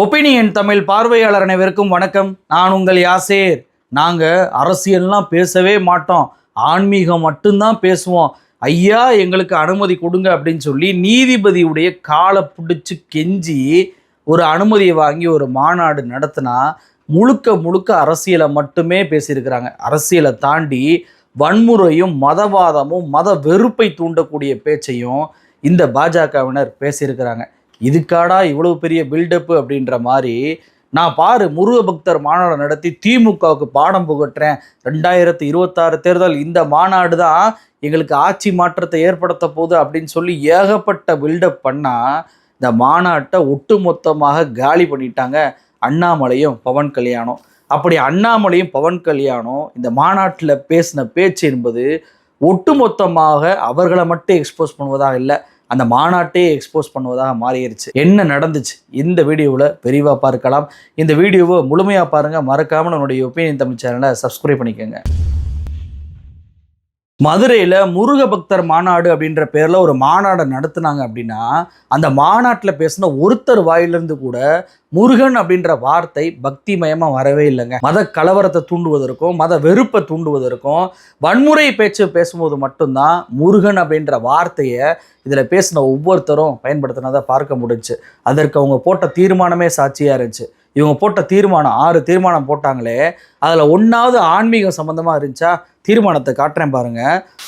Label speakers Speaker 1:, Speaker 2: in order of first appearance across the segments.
Speaker 1: Opinion Tamil பார்வையாளர் அனைவருக்கும் வணக்கம். நான் உங்கள் யாசேர். நாங்கள் அரசியல்லாம் பேசவே மாட்டோம். ஆன்மீகம் மட்டும்தான் பேசுவோம். ஐயா எங்களுக்கு அனுமதி கொடுங்க அப்படின்னு சொல்லி நீதிபதியுடைய காலை பிடிச்சி கெஞ்சி ஒரு அனுமதியை வாங்கி ஒரு மாநாடு நடத்தினா முழுக்க முழுக்க அரசியலை மட்டுமே பேசியிருக்கிறாங்க. அரசியலை தாண்டி வன்முறையும் மதவாதமும் மத வெறுப்பை தூண்டக்கூடிய பேச்சையும் இந்த பாஜகவினர் பேசியிருக்கிறாங்க. இதுக்காடா இவ்வளவு பெரிய பில்டப்பு அப்படின்ற மாதிரி நான் பாரு முருக பக்தர் மாநாடு நடத்தி திமுகவுக்கு பாடம் புகட்டுறேன். ரெண்டாயிரத்தி இருபத்தாறு தேர்தல் இந்த மாநாடு தான் எங்களுக்கு ஆட்சி மாற்றத்தை ஏற்படுத்த போகுது அப்படின்னு சொல்லி ஏகப்பட்ட பில்டப் பண்ணால் இந்த மாநாட்டை ஒட்டுமொத்தமாக காலி பண்ணிட்டாங்க அண்ணாமலையும் பவன் கல்யாணம். அப்படி அண்ணாமலையும் பவன் கல்யாணம் இந்த மாநாட்டில் பேசின பேச்சு என்பது ஒட்டுமொத்தமாக அவர்களை மட்டும் எக்ஸ்போஸ் பண்ணுவதாக இல்லை. அந்த மாநாட்டே எக்ஸ்போஸ் பண்ணுவதாக மாறிடுச்சு என்ன நடந்துச்சு? இந்த வீடியோவில் விரிவாக பார்க்கலாம். இந்த வீடியோவை முழுமையாக பாருங்கள் மறக்காமல் நம்மளுடைய ஒப்பீனியன் தமிழ் சேனலை சப்ஸ்கிரைப் பண்ணிக்கோங்க. மதுரையில் முருக பக்தர் மாநாடு அப்படின்ற பேரில் ஒரு மாநாடை நடத்துனாங்க அப்படின்னா அந்த மாநாட்டில் பேசின ஒருத்தர் வாயிலிருந்து கூட முருகன் அப்படின்ற வார்த்தை பக்திமயமாக வரவே இல்லைங்க. மத கலவரத்தை தூண்டுவதற்கும் மத வெறுப்பை தூண்டுவதற்கும் வன்முறை பேச்சு பேசும்போது மட்டும்தான் முருகன் அப்படின்ற வார்த்தையை இதில் பேசின ஒவ்வொருத்தரும் பயன்படுத்தினதை பார்க்க முடிஞ்சுச்சு அதற்கு அவங்க போட்ட தீர்மானமே சாட்சியாக இருந்துச்சு. இவங்க போட்ட தீர்மானம் ஆறு தீர்மானம் போட்டாங்களே அதில் ஒன்றாவது ஆன்மீகம் சம்மந்தமாக இருந்துச்சா? தீர்மானத்தை காட்டுறேன் பாருங்க.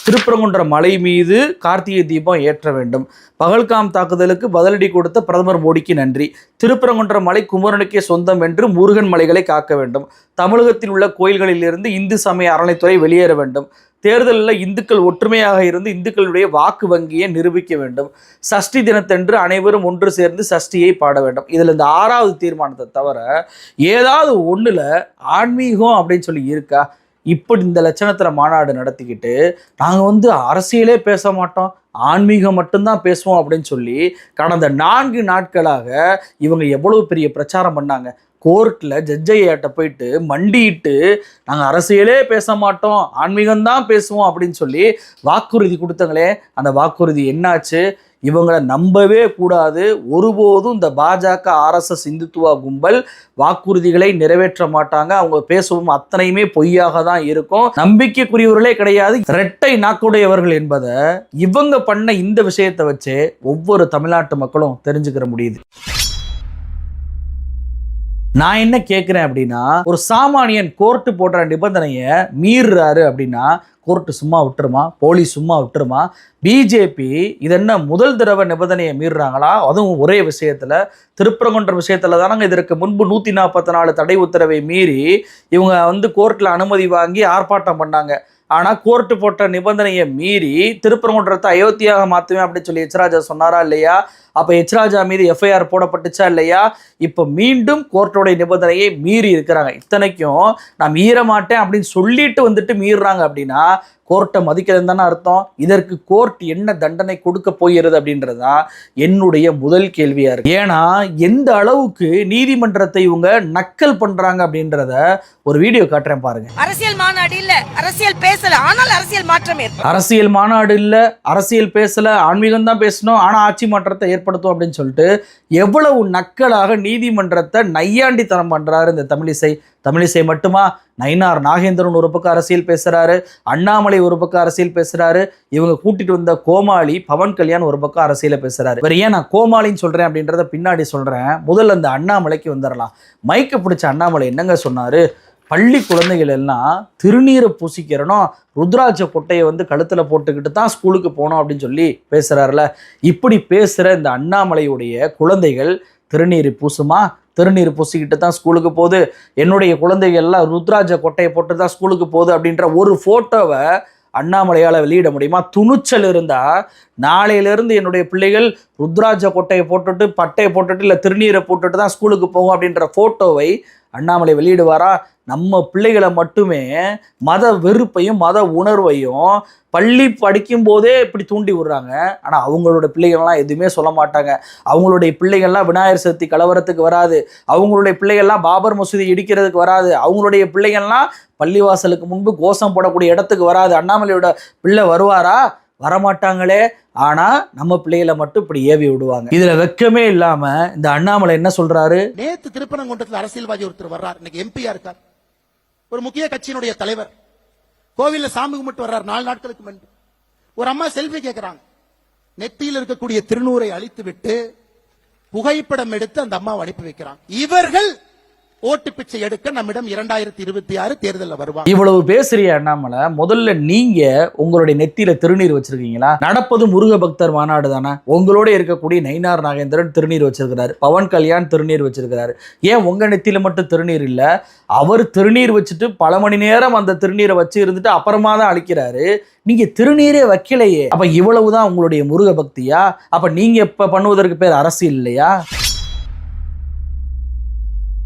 Speaker 1: திருப்பரங்குன்ற மலை மீது கார்த்திகை தீபம் ஏற்ற வேண்டும். பகல்காம் தாக்குதலுக்கு பதிலடி கொடுத்த பிரதமர் மோடிக்கு நன்றி. திருப்பரங்குன்ற மலை குமரனுக்கே சொந்தம் என்று முருகன் மலைகளை காக்க வேண்டும். தமிழகத்தில் உள்ள கோயில்களிலிருந்து இந்து சமய அறநிலைத்துறை வெளியேற வேண்டும். தேர்தலில் இந்துக்கள் ஒற்றுமையாக இருந்து இந்துக்களுடைய வாக்கு வங்கியை நிரூபிக்க வேண்டும். சஷ்டி தினத்தன்று அனைவரும் ஒன்று சேர்ந்து சஷ்டியை பாட வேண்டும். இதில் இந்த ஆறாவது தீர்மானத்தை தவிர ஏதாவது ஒன்றில் ஆன்மீகம் அப்படின்னு சொல்லி இருக்கா? இப்படி இந்த லட்சணத்தில் மாநாடு நடத்திக்கிட்டு நாங்கள் வந்து அரசியலே பேச மாட்டோம் ஆன்மீகம் மட்டும்தான் பேசுவோம் அப்படின்னு சொல்லி கடந்த நான்கு நாட்களாக இவங்க எவ்வளவு பெரிய பிரச்சாரம் பண்ணாங்க. கோர்ட்டில் ஜட்ஜையாட்ட போயிட்டு மண்டியிட்டு நாங்கள் அரசியலே பேச மாட்டோம் ஆன்மீகம்தான் பேசுவோம் அப்படின்னு சொல்லி வாக்குறுதி கொடுத்தாங்களே அந்த வாக்குறுதி என்னாச்சு? இவங்களை நம்பவே கூடாது. ஒருபோதும் இந்த பாஜக ஆர்எஸ்எஸ் இந்துத்துவா கும்பல் வாக்குறுதிகளை நிறைவேற்ற மாட்டாங்க. அவங்க பேசவும் அத்தனையுமே பொய்யாக தான் இருக்கும். நம்பிக்கைக்குரியவர்களே கிடையாது. இரட்டை நாக்குடையவர்கள் என்பதை இவங்க பண்ண இந்த விஷயத்தை வச்சு ஒவ்வொரு தமிழ்நாட்டு மக்களும் தெரிஞ்சுக்கிற முடியுது. நான் என்ன கேட்குறேன் அப்படின்னா ஒரு சாமானியன் கோர்ட்டு போடுற நிபந்தனையை மீறுறாரு அப்படின்னா கோர்ட்டு சும்மா விட்டுருமா? போலீஸ் சும்மா விட்டுருமா? பிஜேபி இது என்ன முதல் தடவை நிபந்தனையை மீறுறாங்களா? அதுவும் ஒரே விஷயத்தில் திருப்பரங்குன்ற விஷயத்தில் தானங்க இதற்கு முன்பு நூற்றி நாற்பத்தி நாலு தடை உத்தரவை மீறி இவங்க வந்து கோர்ட்டில் அனுமதி வாங்கி ஆர்ப்பாட்டம் பண்ணாங்க. ஆனால் கோர்ட்டு போட்ட நிபந்தனையை மீறி திருப்பரங்குன்றத்தை அயோத்தியாக மாற்றுவேன் அப்படின்னு சொல்லி எச்ராஜா சொன்னாரா இல்லையா? அப்போ எச்ராஜா மீது எஃப்ஐஆர் போடப்பட்டுச்சா இல்லையா? இப்போ மீண்டும் கோர்ட்டோடைய நிபந்தனையை மீறி இருக்கிறாங்க. இத்தனைக்கும் நான் மீற மாட்டேன் அப்படின்னு சொல்லிட்டு வந்துட்டு மீறுறாங்க அப்படின்னா கோர்ட்டை மதிக்கிறதுன்னு தானே அர்த்தம். இதற்கு கோர்ட் என்ன தண்டனை கொடுக்க போகிறது அப்படின்றதா என்னுடைய முதல் கேள்வியா இருக்கு. ஏன்னா எந்த அளவுக்கு நீதிமன்றத்தை இவங்க நக்கல் பண்றாங்க அப்படின்றத ஒரு வீடியோ காட்டுறேன் பாருங்க.
Speaker 2: அரசியல் மாநாடு இல்ல. அரசியல் பேசல. ஆனால் அரசியல் மாற்றம்
Speaker 1: அரசியல் மாநாடு இல்ல. அரசியல் பேசல. ஆன்மீகம் தான் பேசணும். ஆனா ஆட்சி மாற்றத்தை ஏற்படுத்தும் அப்படின்னு சொல்லிட்டு எவ்வளவு நக்கலாக நீதிமன்றத்தை நையாண்டித்தனம் பண்ணுறாரு இந்த தமிழிசை. தமிழிசை மட்டுமா? நயினார் நாகேந்திரன் ஒரு பக்கம் அரசியல் பேசுகிறாரு அண்ணாமலை ஒரு பக்கம் அரசியல் பேசுகிறாரு இவங்க கூட்டிட்டு வந்த கோமாளி பவன் கல்யாண் ஒரு பக்கம் அரசியல பேசுகிறாரு இவர் ஏன் நான் கோமாளின்னு சொல்கிறேன் அப்படின்றத பின்னாடி சொல்கிறேன் முதல்ல அந்த அண்ணாமலைக்கு வந்துடலாம் மைக்கை பிடிச்ச அண்ணாமலை என்னங்க சொன்னார்? பள்ளி குழந்தைகள் எல்லாம் திருநீரை பூசிக்கிறனும் ருத்ராட்ச கொட்டையை வந்து கழுத்தில் போட்டுக்கிட்டு தான் ஸ்கூலுக்கு போகணும் அப்படின்னு சொல்லி பேசுகிறாருல இப்படி பேசுகிற இந்த அண்ணாமலையுடைய குழந்தைகள் திருநீர் பூசுமா? திருநீர் பூசிக்கிட்டு தான் ஸ்கூலுக்கு போகுது. என்னுடைய குழந்தைகள் எல்லாம் ருத்ராஜ கொட்டையை போட்டு தான் ஸ்கூலுக்கு போகுது அப்படின்ற ஒரு ஃபோட்டோவை அண்ணாமலையால் வெளியிட முடியுமா? துணிச்சல் இருந்தால் நாளையிலேருந்து என்னுடைய பிள்ளைகள் ருத்ராஜ கொட்டையை போட்டுட்டு பட்டையை போட்டுட்டு இல்லை திருநீரை போட்டுட்டு தான் ஸ்கூலுக்கு போகும் அப்படின்ற ஃபோட்டோவை அண்ணாமலை வெளியிடுவாரா? நம்ம பிள்ளைகளை மட்டுமே மத வெறுப்பையும் மத உணர்வையும் பள்ளி படிக்கும் போதே இப்படி தூண்டி விடுறாங்க. ஆனால் அவங்களோட பிள்ளைகள்லாம் எதுவுமே சொல்ல மாட்டாங்க. அவங்களுடைய பிள்ளைகள்லாம் விநாயகர் சதுர்த்தி கலவரத்துக்கு வராது. அவங்களுடைய பிள்ளைகள்லாம் பாபர் மசூதி இடிக்கிறதுக்கு வராது. அவங்களுடைய பிள்ளைகள்லாம் பள்ளிவாசலுக்கு முன்பு கோஷம் போடக்கூடிய இடத்துக்கு வராது. அண்ணாமலையோட பிள்ளை வருவாரா? வரமாட்டாங்களே. ஆனா நம்ம பிள்ளைகளை மட்டும் இப்படி ஏவி விடுவாங்க. இதுல வெக்கமே இல்லாம இந்த அண்ணாமலை என்ன சொல்றாரு?
Speaker 3: நேத்து திருப்பரங்குன்றத்தில் அரசியல்வாதி ஒருத்தர் வர்றார். இன்னைக்கு எம்பியா இருக்கார். ஒரு முக்கிய கட்சியினுடைய தலைவர். கோவிலில் சாமி கும்பிட்டு வர்றார். நாலு நாட்களுக்கு முன்பு. ஒரு அம்மா செல்ஃபி கேட்கிறாங்க நெத்தியில் இருக்கக்கூடிய திருநூரை அழித்து விட்டு புகைப்படம் எடுத்து அந்த அம்மாவை அனுப்பி வைக்கிறாங்க. இவர்கள் ஓட்டு பிச்சை எடுக்க நம்மிடம் இரண்டாயிரத்தி இருபத்தி ஆறு தேர்தலில் வருவாங்க.
Speaker 1: இவ்வளவு பேசுறிய அண்ணாமலை முதல்ல நீங்க உங்களுடைய நெத்தியில திருநீர் வச்சிருக்கீங்களா? நடப்பது முருக பக்தர் மாநாடு தானே? உங்களோட இருக்கக்கூடிய நயினார் நாகேந்திரன் திருநீர் வச்சிருக்கிறாரு. பவன் கல்யாண் திருநீர் வச்சிருக்கிறாரு. ஏன் உங்க நெத்தியில மட்டும் திருநீர் இல்ல? அவர் திருநீர் வச்சுட்டு பல மணி நேரம் அந்த திருநீரை வச்சு இருந்துட்டு அப்புறமா தான் அழிக்கிறாரு. நீங்க திருநீரே வைக்கலையே. அப்ப இவ்வளவுதான் உங்களுடைய முருக பக்தியா? அப்ப நீங்க இப்ப பண்ணுவதற்கு பேர் அரசியல் இல்லையா?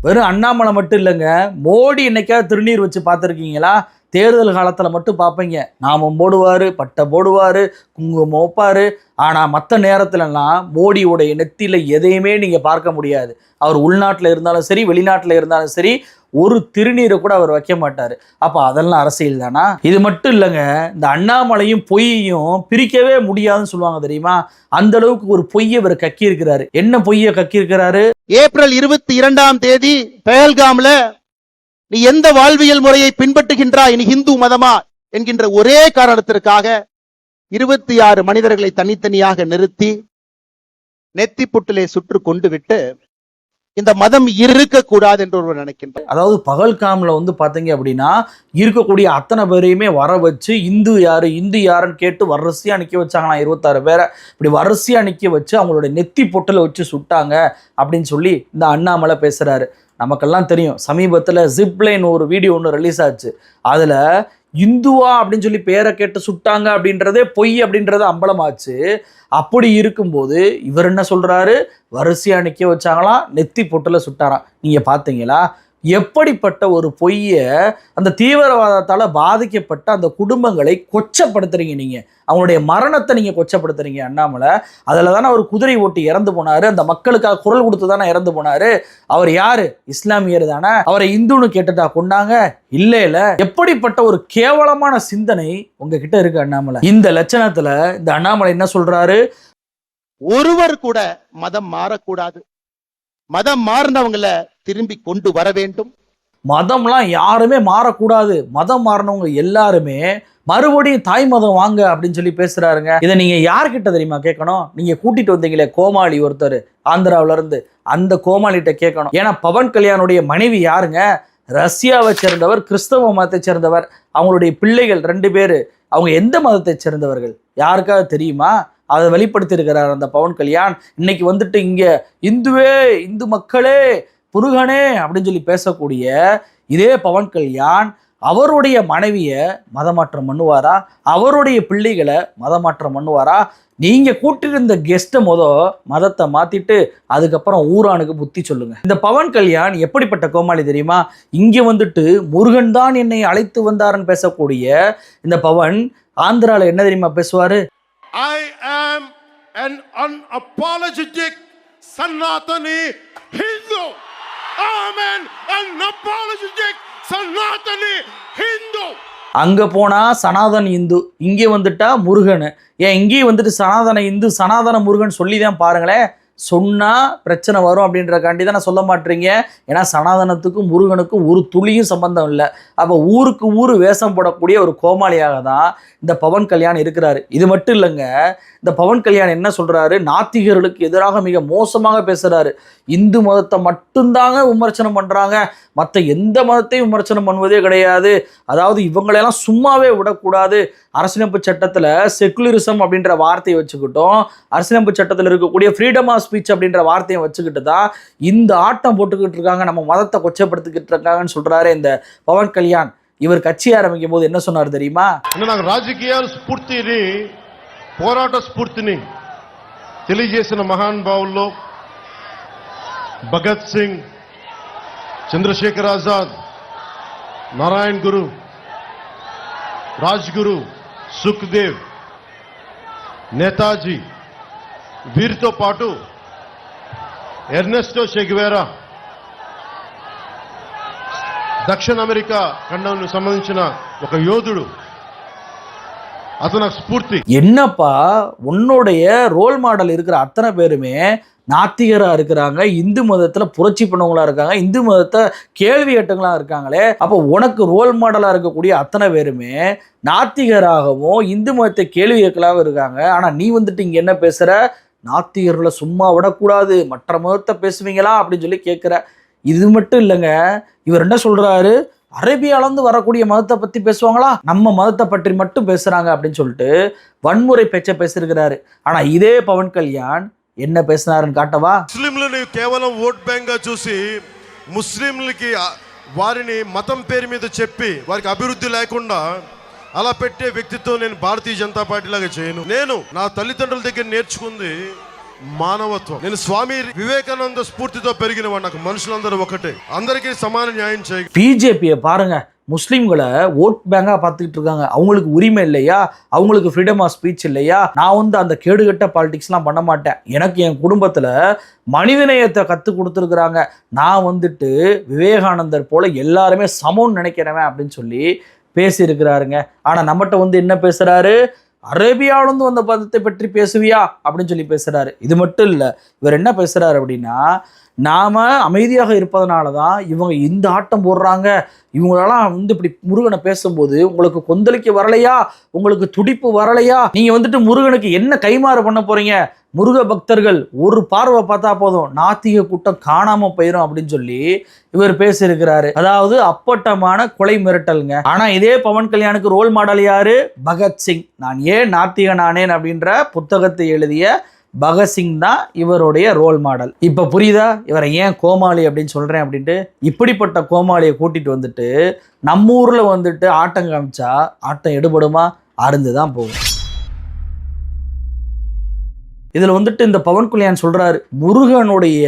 Speaker 1: வெறும் அண்ணாமலை மட்டும் இல்லைங்க. மோடி என்னைக்காவது திருநீர் வச்சு பார்த்துருக்கீங்களா? தேர்தல் காலத்தில் மட்டும் பார்ப்பீங்க. நாமம் போடுவார் பட்டை போடுவார் குங்குமம் வைப்பார். ஆனால் மற்ற நேரத்துலலாம் மோடியோடைய நெத்தியில் எதையுமே நீங்கள் பார்க்க முடியாது. அவர் உள்நாட்டில் இருந்தாலும் சரி வெளிநாட்டில் இருந்தாலும் சரி ஒரு திருநீரை கூட அவர் வைக்க மாட்டார். அப்போ அதெல்லாம் அரசியல் தானா? இது மட்டும் இல்லைங்க. இந்த அண்ணாமலையும் பொய்யையும் பிரிக்கவே முடியாதுன்னு சொல்லுவாங்க தெரியுமா? அந்த அளவுக்கு ஒரு பொய்யை இவர் கக்கியிருக்கிறாரு. என்ன பொய்யை கக்கியிருக்கிறாரு?
Speaker 3: ஏப்ரல் இருபத்தி இரண்டாம் தேதி பெயல்காம்ல நீ எந்த வாழ்வியல் முறையை பின்பற்றுகின்றாய் நீ ஹிந்து மதமா என்கின்ற ஒரே காரணத்திற்காக இருபத்தி ஆறு மனிதர்களை தனித்தனியாக நிறுத்தி நெத்தி புட்டிலே சுற்று கொண்டு விட்டு இந்த மதம் இருக்கக்கூடாது என்று ஒருவர் நினைக்கின்றார்.
Speaker 1: அதாவது பகல்காமில் வந்து பார்த்தீங்க அப்படின்னா இருக்கக்கூடிய அத்தனை பேரையுமே வர வச்சு இந்து யாரு இந்து யாருன்னு கேட்டு வரிசையாக நிற்க வச்சாங்களாம் இருபத்தாறு பேரை. இப்படி வரிசையாக நிற்க வச்சு அவங்களோட நெத்தி பொட்டில் வச்சு சுட்டாங்க அப்படின்னு சொல்லி இந்த அண்ணாமலை பேசுகிறாரு நமக்கெல்லாம் தெரியும். சமீபத்தில் ஜிப்லைன் ஒரு வீடியோ ஒன்று ரிலீஸ் ஆச்சு. அதில் இந்துவா அப்படின்னு சொல்லி பேரை கேட்டு சுட்டாங்க அப்படின்றதே பொய் அப்படின்றது அம்பலமாச்சு. அப்படி இருக்கும்போது இவர் என்ன சொல்றாரு? வரிசையா நிக்க வச்சாங்களாம் நெத்தி பொட்டில் சுட்டாராம். நீங்க பாத்தீங்களா? எப்படிப்பட்ட ஒரு பொய்யை அந்த தீவிரவாதத்தால் பாதிக்கப்பட்ட அந்த குடும்பங்களை கொச்சப்படுத்துறீங்க நீங்க. அவங்களுடைய மரணத்தை நீங்க கொச்சப்படுத்துறீங்க அண்ணாமலை. அதுல தானே அவர் குதிரை ஓட்டி இறந்து போனாரு. அந்த மக்களுக்காக குரல் கொடுத்து தானே இறந்து போனாரு. அவர் யாரு? இஸ்லாமியர் தானே. அவரை இந்துன்னு கேட்டுட்டா கொண்டாங்க இல்லை இல்லை. எப்படிப்பட்ட ஒரு கேவலமான சிந்தனை உங்ககிட்ட இருக்கு அண்ணாமலை. இந்த லட்சணத்துல இந்த அண்ணாமலை என்ன சொல்றாரு?
Speaker 3: ஒருவர் கூட மதம் மாறக்கூடாது. மதம் மாறினவங்கள திரும்பி கொண்டு வர வேண்டும்.
Speaker 1: மதம்லாம் யாருமே மாறக்கூடாது. மதம் மாறினவங்க எல்லாருமே மறுபடியும் தாய் மதம் வாங்க அப்படின்னு சொல்லி பேசுறாருங்க. இதை நீங்க யார்கிட்ட தெரியுமா கேட்கணும்? நீங்க கூட்டிட்டு வந்தீங்களே கோமாளி ஒருத்தர் ஆந்திராவில இருந்து. அந்த கோமாளிகிட்ட கேட்கணும். ஏன்னா பவன் கல்யாணுடைய மனைவி யாருங்க? ரஷ்யாவை சேர்ந்தவர் கிறிஸ்தவ மதத்தை சேர்ந்தவர். அவங்களுடைய பிள்ளைகள் ரெண்டு பேர். அவங்க எந்த மதத்தை சேர்ந்தவர்கள்? யாருக்காவது தெரியுமா? அதை வெளிப்படுத்தியிருக்கிறார் அந்த பவன் கல்யாண். இன்னைக்கு வந்துட்டு இங்கே இந்துவே இந்து மக்களே முருகனே அப்படின்னு சொல்லி பேசக்கூடிய இதே பவன் கல்யாண் அவருடைய மனைவியை மதமாற்றம் பண்ணுவாரா? அவருடைய பிள்ளைகளை மதமாற்றம் பண்ணுவாரா? நீங்கள் கூட்டிருந்த கெஸ்ட்டை மொத மதத்தை மாற்றிட்டு அதுக்கப்புறம் ஊரானுக்கு புத்தி சொல்லுங்கள் இந்த பவன் கல்யாண் எப்படிப்பட்ட கோமாளி தெரியுமா? இங்கே வந்துட்டு முருகன் தான் என்னை அழைத்து வந்தாருன்னு பேசக்கூடிய இந்த பவன் ஆந்திரால என்ன தெரியுமா பேசுவார்?
Speaker 4: I am an unapologetic Sanatani Hindu. I'm an unapologetic Sanatani Hindu.
Speaker 1: அங்க போனா சனாதன இந்து இங்கே வந்துட்டா முருகன் ஏன் இங்கேயும் வந்துட்டு சனாதன இந்து சனாதன முருகன் சொல்லி தான் பாருங்களேன் சொன்னால் பிரச்சனை வரும் அப்படின்றக்காண்டி தான் நான் சொல்ல மாட்டீங்க? ஏன்னா சனாதனத்துக்கும் முருகனுக்கும் ஒரு துளியும் சம்பந்தம் இல்லை. அப்போ ஊருக்கு ஊர் வேஷம் போடக்கூடிய ஒரு கோமாளியாக தான் இந்த பவன் கல்யாண் இருக்கிறாரு. இது மட்டும் இல்லைங்க இந்த பவன் கல்யாண் என்ன சொல்கிறாரு நாத்திகர்களுக்கு எதிராக மிக மோசமாக பேசுகிறாரு இந்து மதத்தை மட்டும்தாங்க விமர்சனம் பண்ணுறாங்க மற்ற எந்த மதத்தையும் விமர்சனம் பண்ணுவதே கிடையாது. அதாவது இவங்களெல்லாம் சும்மாவே விடக்கூடாது. அரசியலமைப்பு சட்டத்தில் செக்குலரிசம் அப்படின்ற வார்த்தையை வச்சுக்கிட்டோம் அரசியலமைப்பு சட்டத்தில் இருக்கக்கூடிய ஃப்ரீடம் ஆஃப் ஸ்பீச் அப்படின்ற வார்த்தையை வச்சுக்கிட்டு தான் இந்த ஆட்டம் போட்டுக்கிட்டு இருக்காங்க நம்ம மதத்தை கொச்சப்படுத்திக்கிட்டு இருக்காங்கன்னு சொல்றாரு இந்த பவன் கல்யாண் இவர் கட்சி ஆரம்பிக்கும் போது என்ன சொன்னார் தெரியுமா
Speaker 4: అంటే నాకు రాజకీయాల స్ఫూర్తిని పోరాట స్ఫూర్తిని తెలియజేసిన మహానుభావుల్లో భగత్ సింగ్ చంద్రశేఖర్ ఆజాద్ నారాయణ్ గురు రాజ్ గురు సుఖ్దేవ్ నేతాజీ వీరితో పాటు ఎర్నెస్టో షెగ్వేరా దక్షిణ అమెరికా ఖండంకు సంబంధించిన ఒక యోధుడు అతను నాకు స్ఫూర్తి
Speaker 1: என்னப்பா உன்னுடைய ரோல் மாடல் இருக்கிற அத்தனை பேருமே நாத்திகராக இருக்கிறாங்க இந்து மதத்தில் புரட்சி பண்ணவங்களா இருக்காங்க இந்து மதத்தை கேள்வி எட்டங்களாக இருக்காங்களே அப்போ உனக்கு ரோல் மாடலாக இருக்கக்கூடிய அத்தனை பேருமே நாத்திகராகவும் இந்து மதத்தை கேள்வி கேட்கலாகவும் இருக்காங்க. ஆனால் நீ வந்துட்டு இங்கே என்ன பேசுகிற நாத்திகர்களை சும்மா விடக்கூடாது மற்ற மதத்தை பேசுவீங்களா? அப்படின்னு சொல்லி கேட்குற. இது மட்டும் இல்லைங்க. இவர் என்ன சொல்கிறாரு அரேபியாலேருந்து வரக்கூடிய மதத்தை பற்றி பேசுவாங்களா? நம்ம மதத்தை பற்றி மட்டும் பேசுகிறாங்க அப்படின்னு சொல்லிட்டு வன்முறை பேச்சை பேசியிருக்கிறாரு. ஆனால் இதே பவன் கல்யாண் என்ன பேசினாருன்னு காட்டவா
Speaker 4: ముస్లింలని కేవలం ఓట్ బ్యాంక్ గా చూసి ముస్లింలకి ఆ, వారిని మతం పేరు మీద చెప్పి వారికి అభివృద్ధి లేకుండా అలా పెట్టే వ్యక్తిత్వం నేను భారతీయ జనతా పార్టీ లాగా చేయను నేను నా తల్లిదండ్రుల దగ్గర నేర్చుకుంది మానవత్వం నేను స్వామి వివేకానంద స్ఫూర్తితో పెరిగిన వాడు నాకు మనుషులందరూ ఒకటే అందరికీ సమాన న్యాయం చేయ
Speaker 1: பிஜேபியை பாருங்க முஸ்லீம்களை ஓட் பேங்காக பார்த்துக்கிட்டு இருக்காங்க. அவங்களுக்கு உரிமை இல்லையா? அவங்களுக்கு ஃப்ரீடம் ஆஃப் ஸ்பீச் இல்லையா? நான் வந்து அந்த கேடுகட்ட பாலிடிக்ஸ்லாம் பண்ண மாட்டேன். எனக்கு என் குடும்பத்தில் மனிதநேயத்தை கற்றுக் கொடுத்துருக்குறாங்க. நான் வந்துட்டு விவேகானந்தர் போல் எல்லாருமே சமம்னு நினைக்கிறவன் அப்படின்னு சொல்லி பேசியிருக்கிறாருங்க. ஆனால் நம்மகிட்ட வந்து என்ன பேசுகிறாரு அரேபியாவிலேருந்து வந்த பதத்தை பற்றி பேசுவியா? அப்படின்னு சொல்லி பேசுகிறாரு இது மட்டும் இல்லை இவர் என்ன பேசுகிறாரு அப்படின்னா நாம் அமைதியாக இருப்பதனால தான் இவங்க இந்த ஆட்டம் போடுறாங்க. இவங்களெல்லாம் வந்து இப்படி முருகனை பேசும்போது உங்களுக்கு கொந்தளிக்க வரலையா? உங்களுக்கு துடிப்பு வரலையா? நீங்கள் வந்துட்டு முருகனுக்கு என்ன கைமாறு பண்ண போகிறீங்க முருக பக்தர்கள் ஒரு பார்வை பார்த்தா போதும். நாத்திக கூட்டம் காணாம போயிடும் அப்படின்னு சொல்லி இவர் பேசியிருக்கிறாரு. அதாவது அப்பட்டமான கொலை மிரட்டலுங்க. ஆனா இதே பவன் கல்யாணுக்கு ரோல் மாடல் யாரு? பகத்சிங். நான் ஏன் நாத்திகன் நானேன் அப்படின்ற புத்தகத்தை எழுதிய பகத்சிங் தான் இவருடைய ரோல் மாடல் இப்போ புரியுதா? இவரை ஏன் கோமாளி அப்படின்னு சொல்கிறேன் அப்படின்ட்டு இப்படிப்பட்ட கோமாளியை கூட்டிகிட்டு வந்துட்டு நம்ம ஊரில் வந்துட்டு ஆட்டம் காமிச்சா ஆட்டம் எடுபடுமா? அருந்து தான் போகும். இதில் வந்துட்டு இந்த பவன் கல்யாண் சொல்கிறாரு முருகனுடைய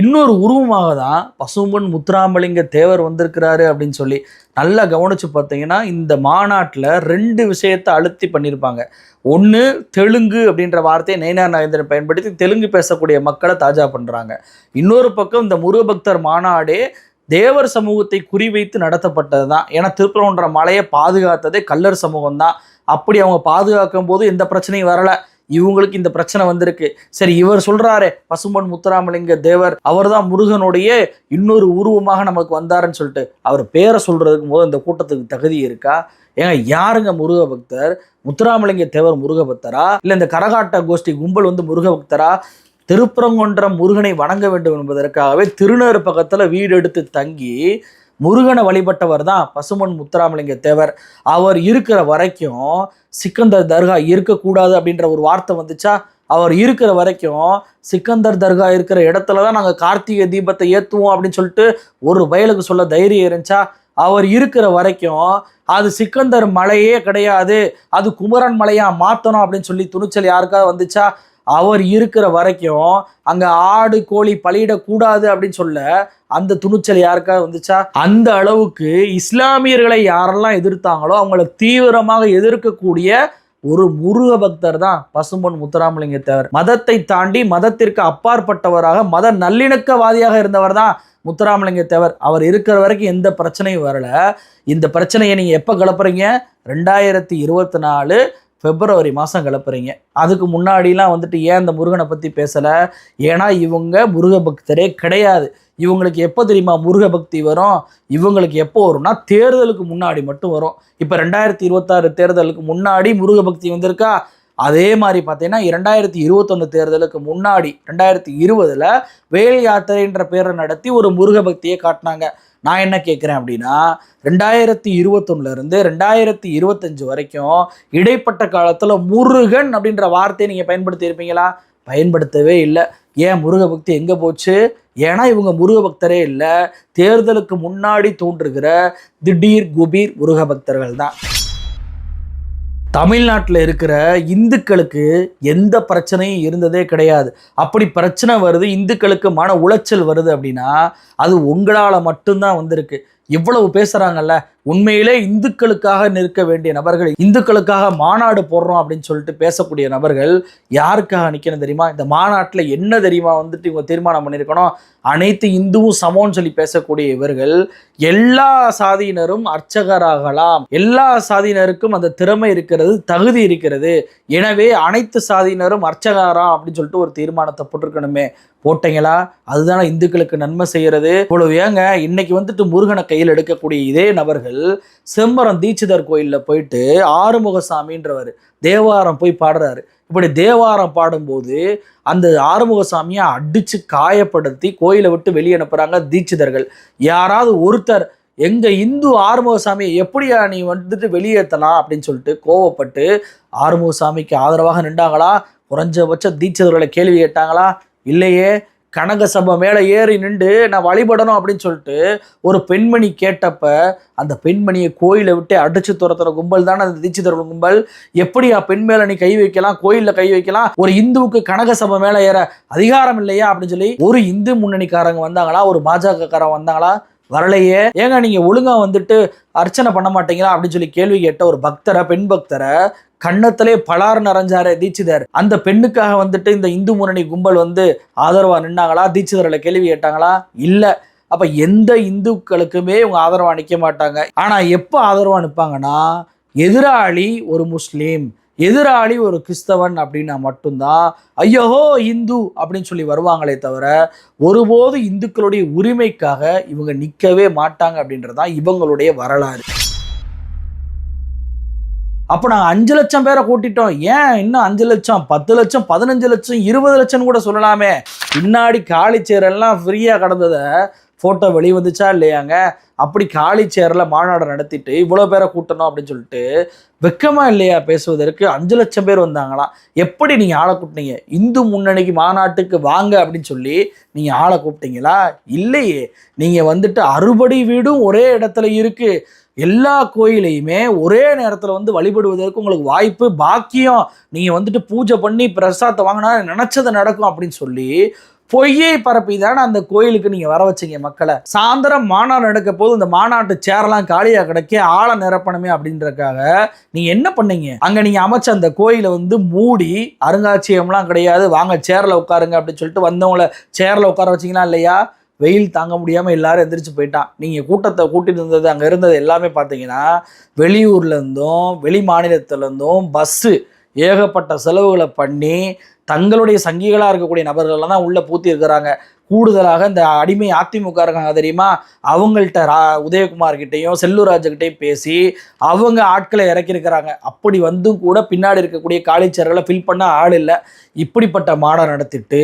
Speaker 1: இன்னொரு உருவமாக தான் பசும்பன் முத்துராமலிங்க தேவர் வந்திருக்கிறாரு அப்படின்னு சொல்லி நல்லா கவனித்து பார்த்தீங்கன்னா இந்த மாநாட்டில் ரெண்டு விஷயத்தை அழுத்தி பண்ணியிருப்பாங்க. ஒன்று தெலுங்கு அப்படின்ற வார்த்தையை நயினார் நாகேந்திரன் பயன்படுத்தி தெலுங்கு பேசக்கூடிய மக்களை தாஜா பண்ணுறாங்க இன்னொரு பக்கம் இந்த முருகபக்தர் மாநாடே தேவர் சமூகத்தை குறிவைத்து நடத்தப்பட்டது தான் ஏன்னா திருப்பரங்குன்ற மலையை பாதுகாத்ததே கல்லர் சமூகம் தான் அப்படி அவங்க பாதுகாக்கும் போது எந்த பிரச்சனையும் வரலை. இவங்களுக்கு இந்த பிரச்சனை வந்திருக்கு. சரி இவர் சொல்றாரு பசும்பொன் முத்துராமலிங்க தேவர் அவர்தான் முருகனுடைய இன்னொரு உருவமாக நமக்கு வந்தாருன்னு சொல்லிட்டு அவர் பேரை சொல்றதுக்கு போது இந்த கூட்டத்துக்கு தகுதி இருக்கா? ஏங்க யாருங்க முருக பக்தர்? முத்துராமலிங்க தேவர் முருக பக்தரா? இல்லை இந்த கரகாட்ட கோஷ்டி கும்பல் வந்து முருக பக்தரா? திருப்பரங்குன்றம் முருகனை வணங்க வேண்டும் என்பதற்காகவே திருநேறு பக்கத்தில் வீடு எடுத்து தங்கி முருகனை வழிபட்டவர் தான் பசுமன் முத்துராமலிங்க தேவர். அவர் இருக்கிற வரைக்கும் சிக்கந்தர் தர்கா இருக்கக்கூடாது அப்படின்ற ஒரு வார்த்தை வந்துச்சா? அவர் இருக்கிற வரைக்கும் சிக்கந்தர் தர்கா இருக்கிற இடத்துல தான் நாங்கள் கார்த்திகை தீபத்தை ஏற்றுவோம் அப்படின்னு சொல்லிட்டு ஒரு வயலுக்கு சொல்ல தைரியம் இருந்துச்சா? அவர் இருக்கிற வரைக்கும் அது சிக்கந்தர் மலையே கிடையாது. அது குமரன் மலையாக மாற்றணும் அப்படின்னு சொல்லி துணிச்சல் யாருக்காவது வந்துச்சா? அவர் இருக்கிற வரைக்கும் அங்கே ஆடு கோழி பலியிடக்கூடாது அப்படின்னு சொல்ல அந்த துணிச்சல் யாருக்காவது வந்துச்சா? அந்த அளவுக்கு இஸ்லாமியர்களை யாரெல்லாம் எதிர்த்தாங்களோ அவங்கள தீவிரமாக எதிர்க்கக்கூடிய ஒரு முருக பக்தர் தான் பசும்பொன் முத்துராமலிங்க தேவர் மதத்தை தாண்டி மதத்திற்கு அப்பாற்பட்டவராக மத நல்லிணக்கவாதியாக இருந்தவர் தான் முத்துராமலிங்க தேவர் அவர் இருக்கிற வரைக்கும் எந்த பிரச்சனையும் வரல. இந்த பிரச்சனையை நீங்கள் எப்போ கிளப்புறீங்க? ரெண்டாயிரத்தி இருபத்தி நாலு பிப்ரவரி மாதம் கிளப்புறீங்க. அதுக்கு முன்னாடிலாம் வந்துட்டு ஏன் இந்த முருகனை பற்றி பேசலை? ஏன்னா இவங்க முருக பக்தரே கிடையாது. இவங்களுக்கு எப்போ தெரியுமா முருக பக்தி வரும்? இவங்களுக்கு எப்போ வரும்னா தேர்தலுக்கு முன்னாடி மட்டும் வரும். இப்போ ரெண்டாயிரத்தி இருபத்தாறு தேர்தலுக்கு முன்னாடி முருக பக்தி வந்திருக்கா? அதே மாதிரி பார்த்தீங்கன்னா இரண்டாயிரத்தி இருபத்தொன்று தேர்தலுக்கு முன்னாடி ரெண்டாயிரத்தி இருபதில் வேல் யாத்திரைன்ற பேரை நடத்தி ஒரு முருக பக்தியை காட்டினாங்க. நான் என்ன கேட்குறேன் அப்படின்னா ரெண்டாயிரத்தி இருபத்தொன்னுல இருந்து ரெண்டாயிரத்தி இருபத்தஞ்சு வரைக்கும் இடைப்பட்ட காலத்தில் முருகன் அப்படின்ற வார்த்தையை நீங்கள் பயன்படுத்தியிருப்பீங்களா? பயன்படுத்தவே இல்லை. ஏன் முருக பக்தி எங்கே போச்சு? ஏன்னா இவங்க முருக பக்தரே இல்லை. தேர்தலுக்கு முன்னாடி தோன்றுகிற திடீர் குபீர் முருக பக்தர்கள் தான். தமிழ்நாட்டில் இருக்கிற இந்துக்களுக்கு எந்த பிரச்சனையும் இருந்ததே கிடையாது. அப்படி பிரச்சனை வருது இந்துக்களுக்கு மன உளைச்சல் வருது அப்படின்னா அது உங்களால் மட்டும்தான் வந்திருக்கு. இவ்வளவு பேசுகிறாங்கல்ல உண்மையிலே இந்துக்களுக்காக நிற்க வேண்டிய நபர்கள் இந்துக்களுக்காக மாநாடு போடுறோம் அப்படின்னு சொல்லிட்டு பேசக்கூடிய நபர்கள் யாருக்காக நிற்கணும் தெரியுமா? இந்த மாநாட்டில் என்ன தெரியுமா வந்துட்டு இவங்க தீர்மானம் பண்ணியிருக்கணும்? அனைத்து இந்துவும் சமம்னு சொல்லி பேசக்கூடிய இவர்கள் எல்லா சாதியினரும் அர்ச்சகராகலாம். எல்லா சாதியினருக்கும் அந்த திறமை இருக்கிறது தகுதி இருக்கிறது. எனவே அனைத்து சாதியினரும் அர்ச்சகராம் அப்படின்னு சொல்லிட்டு ஒரு தீர்மானத்தை போட்டிருக்கணுமே. போட்டீங்களா? அதுதானே இந்துக்களுக்கு நன்மை செய்கிறது இவ்வளவு ஏங்க? இன்னைக்கு வந்துட்டு முருகனை கையில் எடுக்கக்கூடிய இதே நபர்கள் செம்பரம் தீட்சிதர் கோயிலில் போயிட்டு ஆறுமுகசாமின்றவர் தேவாரம் போய் பாடுறாரு. இப்படி தேவாரம் பாடும்போது அந்த ஆறுமுகசாமியை அடித்து காயப்படுத்தி கோயிலை விட்டு வெளியே அனுப்புறாங்க தீட்சிதர்கள். யாராவது ஒருத்தர் எங்கள் இந்து ஆறுமுகசாமியை எப்படியா நீ வந்துட்டு வெளியேற்றலாம் அப்படின்னு சொல்லிட்டு கோவப்பட்டு ஆறுமுகசாமிக்கு ஆதரவாக நின்றாங்களா? குறைஞ்சபட்ச தீட்சிதர்களை கேள்வி கேட்டாங்களா? இல்லையே கனக சபை மேலே ஏறி நின்று நான் வழிபடணும் அப்படின்னு சொல்லிட்டு ஒரு பெண்மணி கேட்டப்ப அந்த பெண்மணியை கோயிலை விட்டு அடிச்சு துரத்துற கும்பல் தானே அந்த தீட்சிதர்கள் கும்பல். எப்படியா பெண் மேலே நீ கை வைக்கலாம் கோயிலில் கை வைக்கலாம்? ஒரு இந்துவுக்கு கனக சபை மேலே ஏற அதிகாரம் இல்லையா? அப்படின்னு சொல்லி ஒரு இந்து முன்னணிக்காரங்க வந்தாங்களா? ஒரு பாஜகக்காரன் வந்தாங்களா? வரலையே. ஏங்க நீங்கள் ஒழுங்கா வந்துட்டு அர்ச்சனை பண்ண மாட்டீங்களா? அப்படின்னு சொல்லி கேள்வி கேட்ட ஒரு பக்தரை பெண் பக்தரை கன்னத்திலே பலார் நிறைஞ்சாரே தீட்சிதர். அந்த பெண்ணுக்காக வந்துட்டு இந்த இந்து முன்னணி கும்பல் வந்து ஆதரவா நின்னாங்களா? தீட்சிதர்களை கேள்வி கேட்டாங்களா? இல்ல. அப்ப எந்த இந்துக்களுக்குமே இவங்க ஆதரவா நிக்க மாட்டாங்க. ஆனா எப்போ ஆதரவா நிற்பாங்கன்னா எதிராளி ஒரு முஸ்லீம் எதிராளி ஒரு கிறிஸ்தவன் அப்படின்னா மட்டும்தான் ஐயோஹோ இந்து அப்படின்னு சொல்லி வருவாங்களே தவிர ஒருபோது இந்துக்களுடைய உரிமைக்காக இவங்க நிற்கவே மாட்டாங்க அப்படின்றதான் இவங்களுடைய வரலாறு. அப்போ நாங்கள் அஞ்சு லட்சம் பேரை கூட்டிட்டோம். ஏன் இன்னும் அஞ்சு லட்சம்? பத்து லட்சம் பதினஞ்சு லட்சம் இருபது லட்சம் கூட சொல்லலாமே. பின்னாடி காலி சேரெல்லாம் ஃப்ரீயாக கடந்ததை ஃபோட்டோ வெளி வந்துச்சா இல்லையாங்க? அப்படி காலி சேரில் மாநாடு நடத்திட்டு இவ்வளோ பேரை கூட்டணும் அப்படின்னு சொல்லிட்டு வெக்கமாக இல்லையா பேசுவதற்கு அஞ்சு லட்சம் பேர் வந்தாங்களாம். எப்படி நீங்கள் ஆளை கூப்பிட்டீங்க இந்து முன்னணிக்கு மாநாட்டுக்கு வாங்க அப்படின்னு சொல்லி நீங்கள் ஆளை கூப்பிட்டீங்களா? இல்லையே. நீங்கள் வந்துட்டு அறுபடி வீடும் ஒரே இடத்துல இருக்குது எல்லா கோயிலையுமே ஒரே நேரத்தில் வந்து வழிபடுவதற்கு உங்களுக்கு வாய்ப்பு பாக்கியம். நீங்கள் வந்துட்டு பூஜை பண்ணி பிரசாதத்தை வாங்கினா நினச்சது நடக்கும் அப்படின்னு சொல்லி பொய்யை பரப்பி தானே அந்த கோயிலுக்கு நீங்கள் வர வச்சீங்க மக்களை. சாயந்தரம் மாநாடு நடக்க போது இந்த மாநாட்டு சேரெல்லாம் காலியாக கிடைக்க ஆளை நிரப்பணுமே அப்படின்றக்காக நீங்கள் என்ன பண்ணீங்க? அங்கே நீங்கள் அமைச்ச அந்த கோயிலை வந்து மூடி அருங்காட்சியகம்லாம் கிடையாது. வாங்க சேரில் உட்காருங்க அப்படின்னு சொல்லிட்டு வந்தவங்கள சேரில் உட்கார வச்சிங்களா இல்லையா? வெயில் தாங்க முடியாமல் எல்லாரும் எந்திரிச்சு போயிட்டான். நீங்கள் கூட்டத்தை கூட்டிட்டு இருந்தது அங்கே இருந்தது எல்லாமே பார்த்தீங்கன்னா வெளியூர்லேருந்தும் வெளி மாநிலத்துலேருந்தும் பஸ்ஸு ஏகப்பட்ட செலவுகளை பண்ணி தங்களுடைய சங்கிகளாக இருக்கக்கூடிய நபர்கள்லாம் தான் உள்ளே பூத்தி இருக்கிறாங்க கூடுதலாக இந்த அடிமை அதிமுக இருக்காங்க தெரியுமா? அவங்கள்ட்ட ரா உதயகுமார் கிட்டேயும் செல்லூராஜ்கிட்டையும் பேசி அவங்க ஆட்களை இறக்கியிருக்கிறாங்க. அப்படி வந்தும் கூட பின்னாடி இருக்கக்கூடிய காலிச்சேர்களை ஃபில் பண்ண ஆள் இல்லை. இப்படிப்பட்ட மாடம் நடத்திட்டு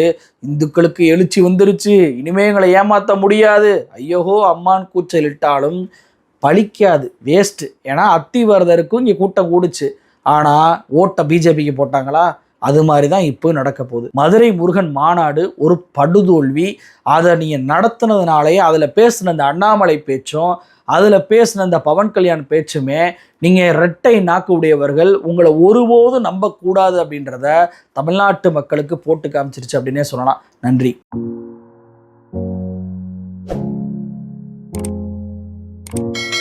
Speaker 1: இந்துக்களுக்கு எழுச்சி வந்துருச்சு. இனிமே எங்களை ஏமாற்ற முடியாது. ஐயோஹோ அம்மான் கூச்சல் இட்டாலும் பழிக்காது. வேஸ்ட்டு ஏன்னா அத்திவரதருக்கும் இங்கே கூட்டம் கூடுச்சு. ஆனால் ஓட்டை பிஜேபிக்கு போட்டாங்களா? அது மாதிரி தான் இப்போ நடக்க போகுது. மதுரை முருகன் மாநாடு ஒரு படுதோல்வி. அதை நீங்கள் நடத்தினதுனாலேயே அதில் பேசின அந்த அண்ணாமலை பேச்சும் அதில் பேசின அந்த பவன் கல்யாண் பேச்சுமே நீங்கள் ரெட்டை நாக்கு உடையவர்கள் உங்களை ஒருபோதும் நம்பக்கூடாது அப்படின்றத தமிழ்நாட்டு மக்களுக்கு போட்டு காமிச்சிருச்சு அப்படின்னே சொல்லலாம். நன்றி. thank you